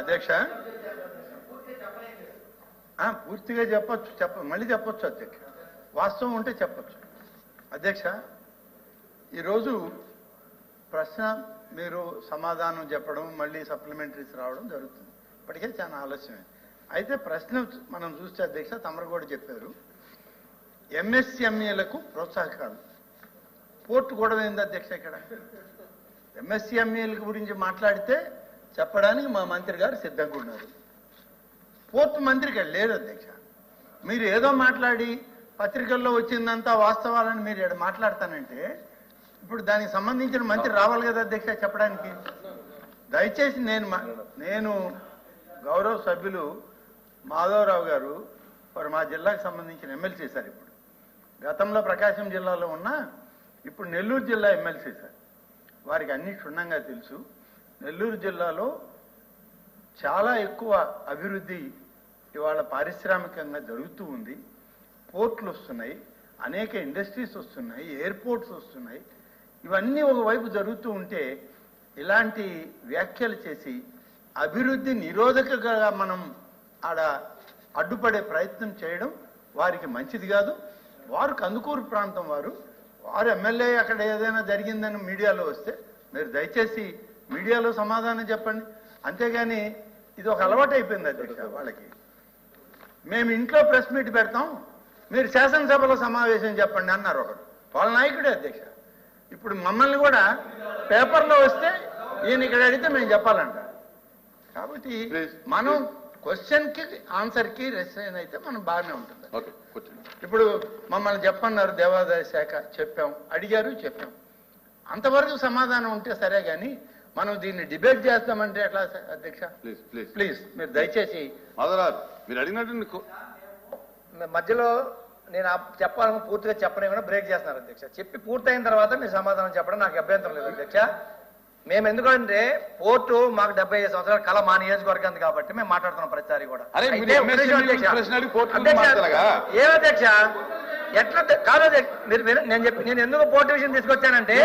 అధ్యక్ష? ఆ, పూర్తిగా చెప్పచ్చు చెప్ప మళ్ళీ చెప్పొచ్చు అధ్యక్ష. వాస్తవం ఉంటే చెప్పొచ్చు. అధ్యక్ష ఈరోజు ప్రశ్న మీరు సమాధానం చెప్పడం మళ్ళీ సప్లిమెంటరీస్ రావడం జరుగుతుంది. ఇప్పటికే చాలా ఆలస్యమే. అయితే ప్రశ్న మనం చూస్తే అధ్యక్ష తమరు కూడా చెప్పారు ఎంఎస్ఎంఏలకు ప్రోత్సాహకాలు. పోర్టు గొడవ ఏంది అధ్యక్ష ఇక్కడ? ఎంఎస్ఎంఏల గురించి మాట్లాడితే చెప్పడానికి మా మంత్రి గారు సిద్ధంగా ఉన్నారు. పోర్టు మంత్రి గారు లేరు అధ్యక్ష. మీరు ఏదో మాట్లాడి పత్రికల్లో వచ్చిందంతా వాస్తవాలని మీరు ఇక్కడ మాట్లాడతానంటే ఇప్పుడు దానికి సంబంధించిన మంత్రి రావాలి కదా అధ్యక్ష చెప్పడానికి? దయచేసి నేను నేను గౌరవ సభ్యులు మాధవరావు గారు వారు మా జిల్లాకు సంబంధించిన ఎమ్మెల్సీ సార్ ఇప్పుడు. గతంలో ప్రకాశం జిల్లాలో ఉన్న ఇప్పుడు నెల్లూరు జిల్లా ఎమ్మెల్సీ సార్. వారికి అన్ని క్షుణ్ణంగా తెలుసు. నెల్లూరు జిల్లాలో చాలా ఎక్కువ అభివృద్ధి ఇవాళ పారిశ్రామికంగా జరుగుతూ ఉంది. పోర్ట్లు వస్తున్నాయి అనేక ఇండస్ట్రీస్ వస్తున్నాయి ఎయిర్పోర్ట్స్ వస్తున్నాయి. ఇవన్నీ ఒకవైపు జరుగుతూ ఉంటే ఇలాంటి వ్యాఖ్యలు చేసి అభివృద్ధి నిరోధకగా మనం ఆడ అడ్డుపడే ప్రయత్నం చేయడం వారికి మంచిది కాదు. వారు కందుకూరు ప్రాంతం వారు వారు ఎమ్మెల్యే అక్కడ ఏదైనా జరిగిందని మీడియాలో వస్తే మీరు దయచేసి మీడియాలో సమాధానం చెప్పండి. అంతేగాని ఇది ఒక అలవాటు అయిపోయింది అధ్యక్ష వాళ్ళకి. మేము ఇంట్లో ప్రెస్ మీట్ పెడతాం. మీరు శాసనసభలో సమావేశం చెప్పండి అన్నారు ఒకడు. వాళ్ళ నాయకుడే అధ్యక్ష. ఇప్పుడు మమ్మల్ని కూడా పేపర్లో వస్తే ఈయన ఇక్కడ అడిగితే మేము చెప్పాలంట. కాబట్టి మనం క్వశ్చన్కి ఆన్సర్కి రెస్పాన్స్ అయితే మనం బాగానే ఉంటుంది. ఇప్పుడు మమ్మల్ని చెప్పన్నారు దేవాదాయ శాఖ చెప్పాం. అడిగారు చెప్పాం. అంతవరకు సమాధానం ఉంటే సరే కానీ మనం దీన్ని డిబేట్ చేస్తామంటే ఎట్లా అధ్యక్ష? Please please. ప్లీజ్ మీరు దయచేసి. మీరు అడిగినట్టు మధ్యలో నేను చెప్పాలని పూర్తిగా చెప్పలేమని బ్రేక్ చేస్తున్నారు అధ్యక్ష. చెప్పి పూర్తయిన తర్వాత మీరు సమాధానం చెప్పడం నాకు అభ్యంతరం లేదు అధ్యక్ష. మేము ఎందుకంటే పోర్టు మాకు డెబ్బై ఐదు సంవత్సరాల కళ మా నియోజకవర్గానికి కాబట్టి మేము మాట్లాడుతున్నాం ప్రతిసారి కూడా. అరే, మీరు అయితే ఒక MSME నిమిషం అధ్యక్ష. ప్రశ్న అడిగి పోర్టు గురించి అధ్యక్ష, మాట్లాడగా? ఏం అధ్యక్ష? ఎట్లా కాదు మీరు నేను చెప్పి నేను ఎందుకు పోర్టు విషయం తీసుకొచ్చానంటే.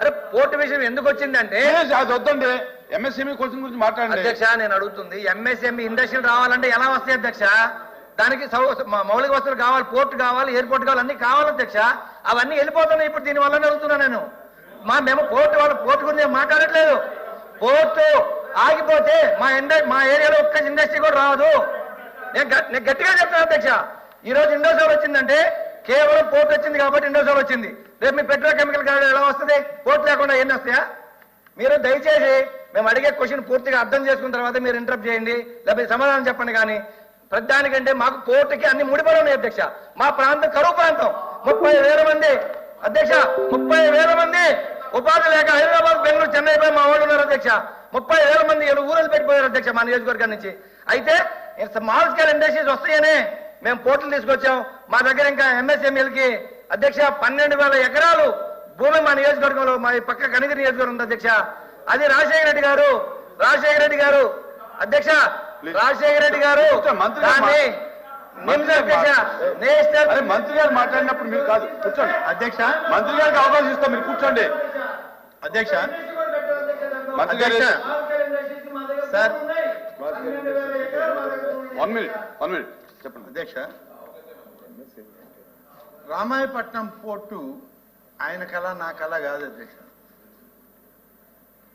అరే పోర్టు విషయం ఎందుకు వచ్చిందంటే అది వద్దండి. ఎంఎస్ఎంఈ కోచింగ్ గురించి మాట్లాడండి. అధ్యక్ష నేను అడుగుతుంది ఎంఎస్ఎంఈ ఇండస్ట్రీలు రావాలంటే ఎలా వస్తాయి అధ్యక్ష? దానికి మౌలిక వస్తువులు కావాలి పోర్ట్ కావాలి ఎయిర్పోర్ట్ కావాలి అన్ని కావాలి అధ్యక్ష. అవన్నీ వెళ్ళిపోతున్నాయి ఇప్పుడు దీని వల్ల అడుగుతున్నా నేను. మా మేము పోర్ట్ వాళ్ళు పోర్ట్ గురించి మాట్లాడట్లేదు. పోర్టు ఆగిపోతే మా ఇండ మా ఏరియాలో ఒక్క ఇండస్ట్రీ కూడా రాదు. నేను గట్టిగా చెప్తాను అధ్యక్ష. ఈ రోజు ఇండోసోల్ వచ్చిందంటే కేవలం పోర్ట్ వచ్చింది కాబట్టి ఇండోసోల్ వచ్చింది. రేపు మీ పెట్రోకెమికల్ గాడి ఎలా వస్తుంది? పోర్ట్ లేకుండా ఎన్ని వస్తాయా? మీరు దయచేసి మేము అడిగే క్వశ్చన్ పూర్తిగా అర్థం చేసుకున్న తర్వాత మీరు ఇంటరప్ట్ చేయండి. లేకపోతే సమాధానం చెప్పండి కానీ ప్రతిదానికంటే మాకు పోర్టుకి అన్ని ముడిపడి ఉన్నాయి అధ్యక్ష. మా ప్రాంతం కరువు ప్రాంతం. ముప్పై వేల మంది అధ్యక్ష ముప్పై వేల మంది ఉపాధి లేక హైదరాబాద్ బెంగళూరు చెన్నై పై మా వాళ్ళు ఉన్నారు అధ్యక్ష. ముప్పై వేల మంది ఏడు ఊరలు పెట్టిపోయారు అధ్యక్ష మా నియోజకవర్గం నుంచి. అయితే స్మాల్ స్కేల్ ఇండస్ట్రీస్ వస్తాయనే. మేము పోర్టులు తీసుకొచ్చాం. మా దగ్గర ఇంకా ఎంఎస్ఎంఎల్కి అధ్యక్ష పన్నెండు వేల ఎకరాలు భూమి మా నియోజకవర్గంలో మా పక్క కనిగిరి నియోజకవర్గం ఉంది అధ్యక్ష. అది రాజశేఖర రెడ్డి గారు. రాజశేఖర రెడ్డి గారు. అధ్యక్ష. రాజశేఖర రెడ్డి గారు. మంత్రి గారు మాట్లాడినప్పుడు మీరు కాదు. కూర్చోండి. అధ్యక్ష. మంత్రి గారికి అవకాశం ఇస్తాం మీరు కూర్చోండి. అధ్యక్ష. మంత్రి గారు అధ్యక్ష. Sir. One minute one minute. చెప్పండి. అధ్యక్ష రామాయపట్నం పోర్టు ఆయన కళ నా కళ కాదు అధ్యక్ష.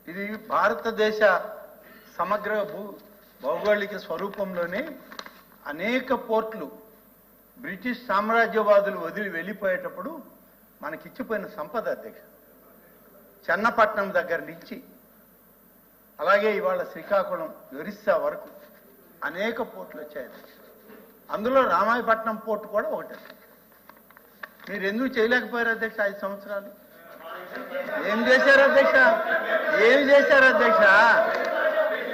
ఇది భారతదేశ సమగ్ర భూ భౌగోళిక స్వరూపంలోనే అనేక పోర్ట్లు బ్రిటిష్ సామ్రాజ్యవాదులు వదిలి వెళ్ళిపోయేటప్పుడు మనకిచ్చిపోయిన సంపద అధ్యక్ష. చెన్నపట్నం దగ్గర నుంచి అలాగే ఇవాళ శ్రీకాకుళం ఒరిస్సా వరకు అనేక పోర్ట్లు వచ్చాయి అధ్యక్ష. అందులో రామాయపట్నం పోర్టు కూడా ఒకటి. మీరు ఎందుకు చేయలేకపోయారు అధ్యక్ష ఐదు సంవత్సరాలు? ఏం చేశారు అధ్యక్ష? ఏం చేశారు అధ్యక్ష?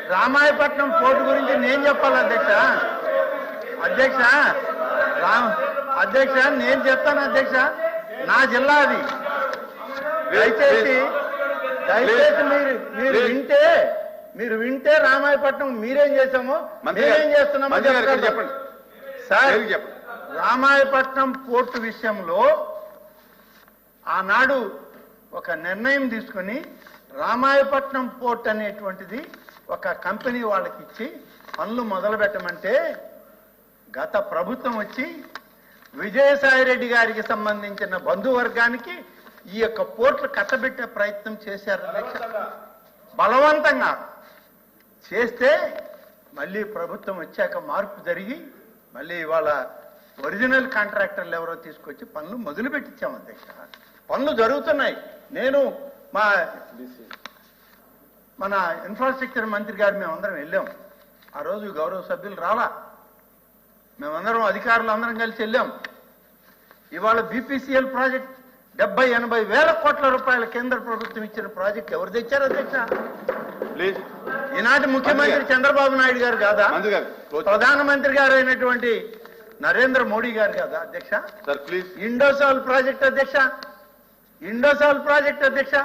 రామాయపట్నం పోర్టు గురించి నేను చెప్పాలి అధ్యక్ష? అధ్యక్ష రామ్ అధ్యక్ష నేను చెప్తాను అధ్యక్ష. నా జిల్లా అది. దయచేసి దయచేసి మీరు మీరు వింటే మీరు వింటే రామాయపట్నం మీరేం చేశామో మేమేం చేస్తున్నామో. చెప్పండి. సార్. రామాయపట్నం పోర్టు విషయంలో ఆనాడు ఒక నిర్ణయం తీసుకుని రామాయపట్నం పోర్ట్ అనేటువంటిది ఒక కంపెనీ వాళ్ళకి ఇచ్చి పనులు మొదలు పెట్టమంటే గత ప్రభుత్వం వచ్చి విజయసాయి రెడ్డి గారికి సంబంధించిన బంధువర్గానికి ఈ యొక్క పోర్ట్లు కట్టబెట్టే ప్రయత్నం చేశారు. బలవంతంగా చేస్తే మళ్ళీ ప్రభుత్వం వచ్చాక మార్పు జరిగి మళ్ళీ ఇవాళ ఒరిజినల్ కాంట్రాక్టర్లు ఎవరో తీసుకొచ్చి పనులు మొదలు పెట్టించాం అధ్యక్ష. పనులు జరుగుతున్నాయి. నేను మా మన ఇన్ఫ్రాస్ట్రక్చర్ మంత్రి గారు మేమందరం వెళ్ళాం. ఆ రోజు గౌరవ సభ్యులు రాలా. మేమందరం అధికారులు అందరం కలిసి వెళ్ళాం. ఇవాళ బీపీసీఎల్ ప్రాజెక్ట్ డెబ్బై ఎనభై వేల కోట్ల రూపాయల కేంద్ర ప్రభుత్వం ఇచ్చిన ప్రాజెక్ట్ ఎవరు తెచ్చారు అధ్యక్ష? ప్లీజ్. ఈనాటి ముఖ్యమంత్రి చంద్రబాబు నాయుడు గారు కాదా. ప్రధానమంత్రి గారు అయినటువంటి నరేంద్ర మోడీ గారు కాదా అధ్యక్ష? Sir please. ఇండోసాల్ ప్రాజెక్ట్ అధ్యక్ష? ఇండోసాల్ ప్రాజెక్ట్ అధ్యక్ష?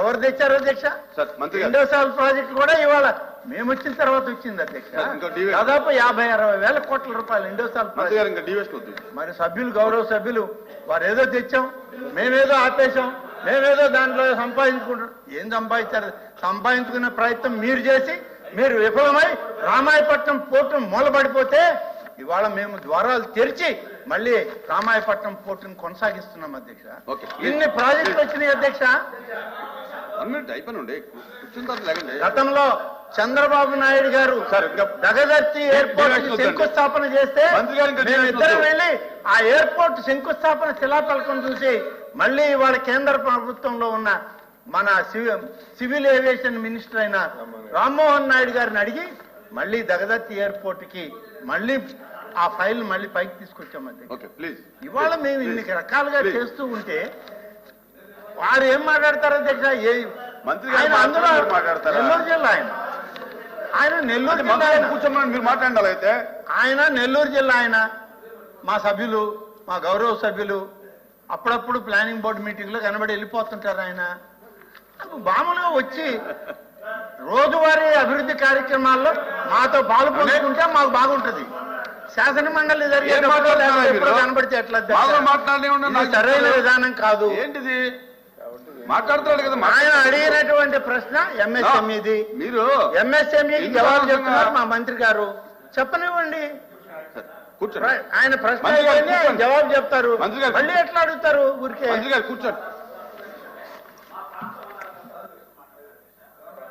ఎవరు తెచ్చారు అధ్యక్ష? ఇండోసాల్ ప్రాజెక్ట్ కూడా ఇవాళ మేము వచ్చిన తర్వాత వచ్చింది అధ్యక్ష. దాదాపు యాభై అరవై వేల కోట్ల రూపాయలు వద్దు. మరి సభ్యులు గౌరవ సభ్యులు వారు ఏదో తెచ్చాం మేమేదో ఆపేశాం మేమేదో దాంట్లో సంపాదించుకుంటాం. ఏం సంపాదించారు? సంపాదించుకునే ప్రయత్నం మీరు చేసి మీరు విఫలమై రామాయపట్నం పోర్టు మూలబడిపోతే ఇవాళ మేము ద్వారాలు తెరిచి మళ్ళీ రామాయపట్నం పోర్టును కొనసాగిస్తున్నాం అధ్యక్ష. ఓకే. ఇన్ని ప్రాజెక్టులు వచ్చినాయి అధ్యక్ష. గతంలో చంద్రబాబు నాయుడు గారు దగదర్తి ఎయిర్పోర్ట్. శంకుస్థాపన చేస్తే మంత్రి గారు ఇంకా మేము డివైడ్ ఇద్దరం వద్దు. వెళ్ళి ఆ ఎయిర్పోర్ట్ శంకుస్థాపన శిలాఫలకం చూసి మళ్ళీ ఇవాళ కేంద్ర ప్రభుత్వంలో ఉన్న మన సివి- సివిల్ ఏవియేషన్ మినిస్టర్ అయిన రామ్మోహన్ నాయుడు గారిని అడిగి మళ్ళీ దగదత్తి ఎయిర్పోర్ట్కి మళ్ళీ ఆ ఫైల్ మళ్ళీ పైకి తీసుకొచ్చాం అధ్యక్ష ఓకే ప్లీజ్ ఇవాళ మేము ఇన్ని రకాలుగా. చేస్తూ ఉంటే వారు ఏం మాట్లాడతారు అధ్యక్ష ఏ మంత్రి గారు మాట్లాడతారా? ఆయన ఆయన నెల్లూరు జిల్లా ఆయన. కూర్చోమని మీరు మాట్లాడాలి అయితే ఆయన నెల్లూరు జిల్లా ఆయన. మా సభ్యులు మా గౌరవ సభ్యులు. అప్పుడప్పుడు ప్లానింగ్ బోర్డు మీటింగ్లో కనబడి వెళ్ళిపోతుంటారు ఆయన. మామూలుగా వచ్చి రోజువారీ అభివృద్ధి కార్యక్రమాల్లో మాతో పాలు పంచుకుంటే మాకు బాగుంటది. శాసన మండలి మీరు? కనబడితే ఎట్లా సరైన. విధానం కాదు. ఏంటిది? మాట్లాడుతున్నాడు కదా ఆయన అడిగినటువంటి ప్రశ్న ఎంఎస్ఎంఈది. మీరు ఎంఎస్ఎంఈ జవాబు చెప్తున్నారు మా మంత్రి గారు. చెప్పనివ్వండి. ఆయన ప్రశ్న. జవాబు చెప్తారు. మంత్రి గారు మళ్ళీ ఎట్లా అడుగుతారు ఊరికే? మంత్రి గారు కూర్చోండి.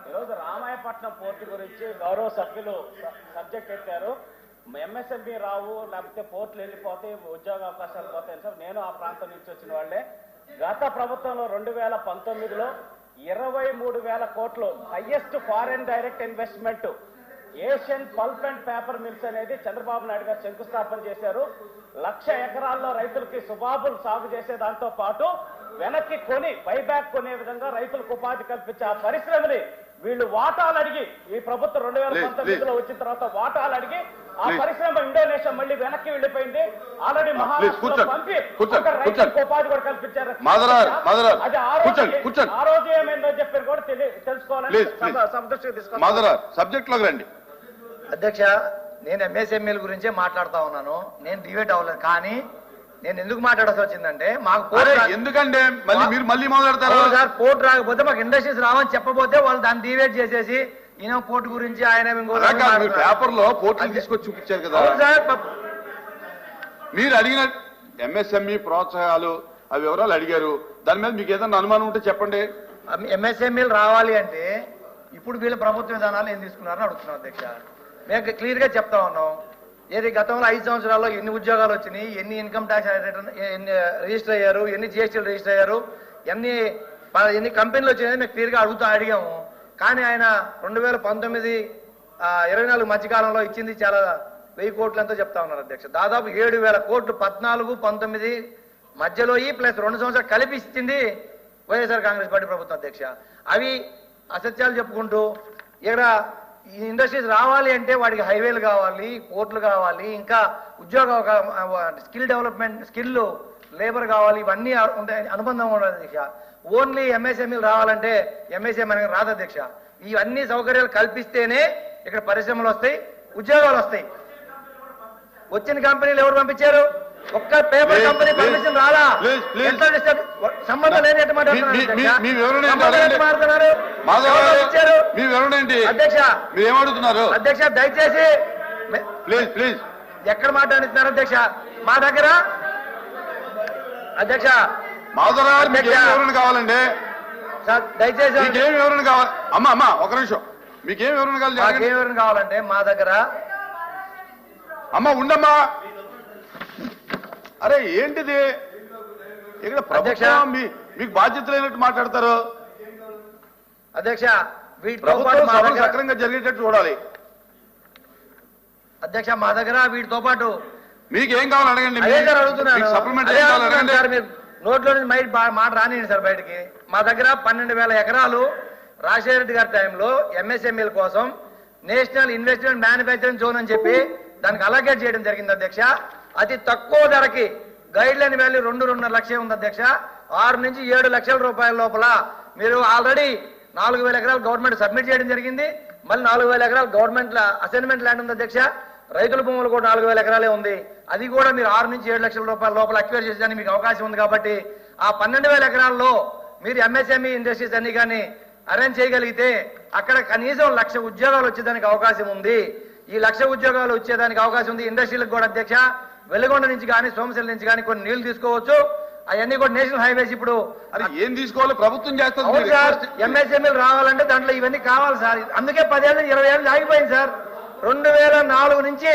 ఈరోజు రామాయపట్నం పోర్టు గురించి గౌరవ సభ్యులు సబ్జెక్ట్ ఎత్తారు ఎంఎస్ఎంబి రావు లేకపోతే పోర్టులు వెళ్ళిపోతే ఉద్యోగ అవకాశాలు పోతాయి సార్ నేను ఆ ప్రాంతం నుంచి వచ్చిన వాళ్ళే. గత ప్రభుత్వంలో రెండు వేల పంతొమ్మిదిలో ఇరవై మూడు వేల కోట్లు highest foreign direct investment. Asian pulp and paper mills అనేది చంద్రబాబు నాయుడు గారు శంకుస్థాపన చేశారు. లక్ష ఎకరాల్లో రైతులకి సుబాబులు సాగు చేసే దాంతో పాటు వెనక్కి కొని బైబ్యాక్ కొనే విధంగా రైతులకు ఉపాధి కల్పించే ఆ పరిశ్రమని వీళ్ళు వాటాలు అడిగి ఈ ప్రభుత్వం రెండు వేల పంతొమ్మిదిలో వచ్చిన తర్వాత వాటాలు అడిగి ఆ. పరిశ్రమ ఇండోనేషియా మళ్ళీ వెనక్కి వెళ్ళిపోయింది ఆల్రెడీ. పంపి కూర్చోండి. ఉపాధి కూడా కల్పించారు. అది ఆ రోజు ఏమైందో చెప్పారు కూడా తెలుసుకోవాలని సబ్జెక్ట్ రండి అధ్యక్ష నేను ఎంఎస్ఎంఎల్ గురించే మాట్లాడుతా ఉన్నాను నేను డివేట్ అవ్వలేదు కానీ నేను ఎందుకు మాట్లాడాల్సి వచ్చిందంటే మాకు పోర్ట్ ఎందుకంటే మళ్ళీ మీరు మళ్ళీ మొదలెడతారు అవును సార్ పోర్ట్ రాకపోతే మాకు ఇండస్ట్రీస్ రావని చెప్పబోతే వాళ్ళు దాన్ని డివేట్ చేసేసి ఈయన పోర్ట్ గురించి ఆయన. పేపర్లో పోర్టల్ తీసుకొచ్చి చూపించారు కదా. మీరు అడిగిన ఎంఎస్ఎంఈ ప్రోత్సాహాలు ఆ వివరాలు అడిగారు? దాని మీద మీకు ఏదైనా అనుమానం ఉంటే చెప్పండి. ఎంఎస్ఎంఈలు రావాలి అంటే ఇప్పుడు వీళ్ళ ప్రభుత్వ విధానాలు ఏం తీసుకున్నారని అడుగుతున్నాం అధ్యక్ష. మేము క్లియర్గా చెప్తా ఉన్నాం. ఏది గతంలో ఐదు సంవత్సరాల్లో ఎన్ని ఉద్యోగాలు వచ్చినాయి ఎన్ని ఇన్కమ్ ట్యాక్స్ ఎన్ని రిజిస్టర్ అయ్యారు ఎన్ని జిఎస్టీలు రిజిస్టర్ అయ్యారు ఎన్ని ఎన్ని కంపెనీలు వచ్చినాయి మేము క్లియర్గా అడుగుతా అడిగాము. కానీ ఆయన రెండు వేల పంతొమ్మిది ఇరవై నాలుగు మధ్యకాలంలో ఇచ్చింది చాలా వెయ్యి కోట్లు ఎంతో చెప్తా ఉన్నారు అధ్యక్ష. దాదాపు ఏడు వేల కోట్లు పద్నాలుగు పంతొమ్మిది మధ్యలో ఈ ప్లస్ రెండు సంవత్సరాలు కలిపి ఇచ్చింది వైఎస్ఆర్ కాంగ్రెస్ పార్టీ ప్రభుత్వం అధ్యక్ష. అవి అసత్యాలు చెప్పుకుంటూ ఇక్కడ ఈ ఇండస్ట్రీస్ రావాలి అంటే వాడికి హైవేలు కావాలి పోర్ట్లు కావాలి ఇంకా ఉద్యోగ స్కిల్ డెవలప్మెంట్ స్కిల్ లేబర్ కావాలి ఇవన్నీ ఉంటాయి అనుబంధం ఉండదు అధ్యక్ష. ఓన్లీ ఎంఎస్ఎంఈలు రావాలంటే ఎంఎస్ఎం అనేది రాదు అధ్యక్ష ఇవన్నీ సౌకర్యాలు కల్పిస్తేనే ఇక్కడ పరిశ్రమలు వస్తాయి ఉద్యోగాలు వస్తాయి. వచ్చిన కంపెనీలు ఎవరు పంపించారు? ఒక్క పేపర్ కంపెనీ పర్మిషన్ రాలా? సంబంధం లేని అధ్యక్ష? అధ్యక్ష. మీరు ఏమడుగుతున్నారు అధ్యక్ష దయచేసి ప్లీజ్ ఎక్కడ మాట్లాడుతున్నారు అధ్యక్ష? మా దగ్గర? అధ్యక్ష మాధవ్ గారు మీకు ఏం. వివరణ కావాలండి? సార్ దయచేసి మీకేం వివరణ కావాలి అమ్మ అమ్మ ఒక నిమిషం. మీకేం వివరణ కావాలి. ఏ వివరణ కావాలంటే మా దగ్గర అమ్మ ఉండమ్మా. అరే ఏంటిది? ఇక్కడ. ప్రభుత్వం మీకు బాధ్యత లేనట్టు మాట్లాడతారు. అధ్యక్ష ప్రభుత్వం సక్రంగా జరిగేటట్టు చూడాలి. అధ్యక్ష మా దగ్గర వీటితో పాటు మీకు ఏం కావాలి అడగండి సప్లిమెంట్ ఏం కావాలి అడగండి. నోట్లో నుంచి మైట్ మాట రానియండి సార్ బయటికి. మా దగ్గర పన్నెండు వేల ఎకరాలు రాజశేఖర రెడ్డి గారి టైంలో ఎంఎస్ఎంఈల కోసం నేషనల్ ఇన్వెస్ట్మెంట్ మ్యానుఫ్యాక్చరింగ్ జోన్ అని చెప్పి దానికి అలకేట్ చేయడం జరిగింది అధ్యక్ష. అతి తక్కువ ధరకి గైడ్ లైన్ వాల్యూ రెండు రెండున్నర లక్షలు ఉంది అధ్యక్ష. ఆరు నుంచి ఏడు లక్షల రూపాయల లోపల మీరు ఆల్రెడీ నాలుగు వేల ఎకరాలు గవర్నమెంట్ సబ్మిట్ చేయడం జరిగింది. మళ్ళీ నాలుగు వేల ఎకరాలు గవర్నమెంట్ అసైన్మెంట్ ల్యాండ్ ఉంది అధ్యక్ష. రైతుల భూములు కూడా నాలుగు వేల ఎకరాలే ఉంది. అది కూడా మీరు ఆరు నుంచి ఏడు లక్షల రూపాయల లోపల అక్వైర్ చేసేదానికి మీకు అవకాశం ఉంది కాబట్టి ఆ పన్నెండు వేల ఎకరాల్లో మీరు ఎంఎస్ఎంఈ ఇండస్ట్రీస్ అన్ని కానీ అరేంజ్ చేయగలిగితే అక్కడ కనీసం లక్ష ఉద్యోగాలు వచ్చేదానికి అవకాశం ఉంది. ఈ లక్ష ఉద్యోగాలు వచ్చేదానికి అవకాశం ఉంది. ఇండస్ట్రీలకు కూడా అధ్యక్ష వెలుగొండ నుంచి కానీ సోమశిల నుంచి కానీ కొన్ని నీళ్ళు తీసుకోవచ్చు. అవన్నీ కూడా నేషనల్ హైవేస్ ఇప్పుడు అరే ఏం తీసుకోవాలి? ప్రభుత్వం చేస్తుంది. request- ఎంఎస్ఎంఎల్ రావాలంటే దాంట్లో ఇవన్నీ కావాలి సార్. అందుకే పదేళ్ళు ఇరవై ఏళ్ళు ఆగిపోయింది సార్. రెండు వేల నాలుగు నుంచి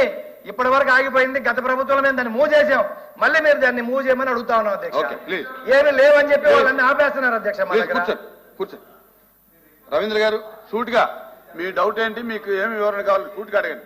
ఇప్పటి వరకు ఆగిపోయింది గత ప్రభుత్వంలో మేము దాన్ని మూవ్ చేసాం మళ్ళీ మీరు దాన్ని మూవ్ చేయమని అడుగుతా ఉన్నాం అధ్యక్ష. ఏమి లేవని చెప్పి వాళ్ళని ఆపేస్తున్నారు అధ్యక్ష రవీంద్ర గారు సూటిగా మీ డౌట్ ఏంటి? మీకు ఏమి వివరణ కావాలి? సూటిగా అడగండి.